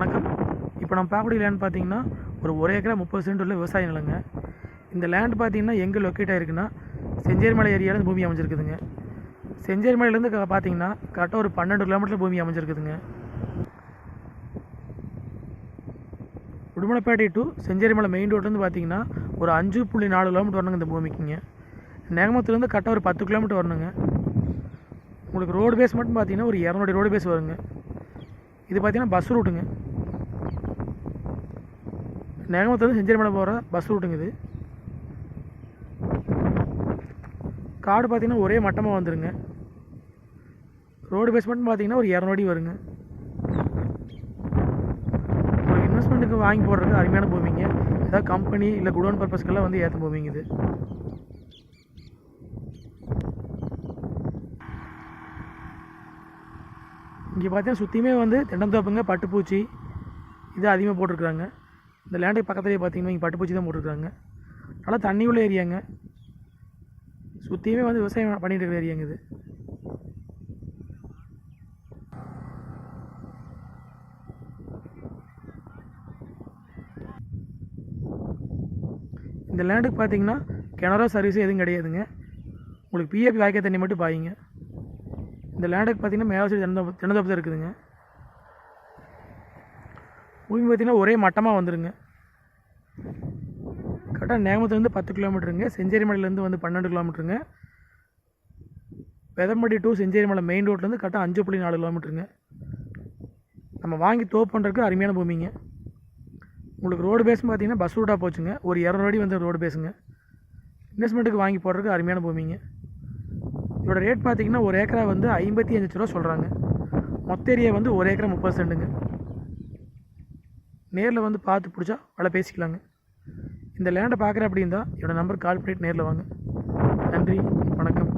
வணக்கம். இப்போ நம்ம பார்க்கக்கூடிய லேண்ட் பார்த்தீங்கன்னா ஒரு ஒரு ஏக்கரா முப்பது சென்ட் உள்ள விவசாய நிலங்க. இந்த லேண்ட் பார்த்தீங்கன்னா எங்கே லொக்கேட் ஆகிருக்குன்னா செஞ்சேரிமலை ஏரியாவில் பூமி அமைஞ்சிருக்குதுங்க. செஞ்சேரிமலையிலேருந்து க- பார்த்தீங்கன்னா கரெக்டாக ஒரு பன்னெண்டு கிலோமீட்டர் பூமி அமைஞ்சிருக்குதுங்க. உடுமலைப்பேட்டை டு செஞ்சேரிமலை மெயின் ரோட்லேருந்து பார்த்தீங்கன்னா ஒரு அஞ்சு புள்ளி நாலு கிலோமீட்டர் வரணுங்க இந்த பூமிக்குங்க. நேகமத்துலேருந்து கரெக்டாக ஒரு பத்து கிலோமீட்டர் வரணுங்க. உங்களுக்கு ரோடு பேஸ் மட்டும் பார்த்தீங்கன்னா ஒரு இரநூறு ரோடு பேஸ் வருங்க. இது பார்த்தீங்கன்னா பஸ் ரூட்டுங்க நேகமத்துலேருந்து செஞ்சேரிமலை போகிற பஸ் ரூட்டுங்க இது காடு பார்த்தீங்கன்னா ஒரே மட்டமாக வந்துடுங்க ரோடு பேஸ் மட்டும் பார்த்தீங்கன்னா ஒரு இரநூறு அடி வருங்க. ஒரு இன்வெஸ்ட்மெண்ட்டுக்கு வாங்கி போடுறதுக்கு அருமையான பூமிங்க. ஏதாவது கம்பெனி இல்லை குடோன் பர்பஸ்க்கெல்லாம் வந்து ஏற்ற பூமிங்க இது. இங்கே பார்த்தீங்கன்னா சுற்றியுமே வந்து தென்னந்தோப்புங்க பட்டுப்பூச்சி. இது அதிகமாக போட்டிருக்குறாங்க. இந்த லேண்டுக்கு பக்கத்துலேயே பார்த்தீங்கன்னா இங்கே பட்டுப்பூச்சி தான் போட்டிருக்காங்க. நல்லா தண்ணி உள்ள ஏரியாங்க. சுற்றியுமே வந்து விவசாயம் பண்ணிட்டு இருக்கிற ஏரியாங்க இது. இந்த லேண்டுக்கு பார்த்தீங்கன்னா கிணறோ சர்வீஸ் எதுவும் கிடையாதுங்க. உங்களுக்கு பிஏபி வாய்க்க தண்ணி மட்டும் பாயிங்க. இந்த லேண்டுக்கு பார்த்தீங்கன்னா மேலே சைடு தென்னந்தோப்பு தென்னந்தோப்பு தான் இருக்குதுங்க. பூமி பார்த்தீங்கன்னா ஒரே மட்டமாக வந்துடுங்க கரெக்டாக நேமத்துலேருந்து பத்து கிலோமீட்டருங்க. செஞ்சேரிமலையிலேருந்து வந்து பன்னெண்டு கிலோமீட்டருங்க. வெதம்பட்டி டு செஞ்சேரிமலை மெயின் ரோட்லேருந்து கரெக்டாக அஞ்சு புள்ளி நாலு கிலோமீட்டருங்க. நம்ம வாங்கி தோப்பு பண்ணுறதுக்கு அருமையான பூமிங்க. உங்களுக்கு ரோடு பேஸ் பார்த்தீங்கன்னா பஸ் ரூட்டாக போச்சுங்க. ஒரு இரநூறு அடி வந்து ரோடு பேஸுங்க இன்வெஸ்ட்மெண்ட்டுக்கு வாங்கி போடுறதுக்கு அருமையான பூமிங்க. இதோட ரேட் பார்த்திங்கன்னா ஒரு ஏக்கரா வந்து ஐம்பத்தி அஞ்சு ரூபா சொல்கிறாங்க மொத்த ஏரியா வந்து ஒரு ஏக்கரா முப்பது சென்ட்டுங்க. நேரில் வந்து பார்த்து பிடிச்சா விலை பேசிக்கலாங்க. இந்த லேண்டை பார்க்குறேன் அப்படின்னா என்னோடய நம்பர் கால் பண்ணிட்டு நேரில் வாங்க. நன்றி வணக்கம்.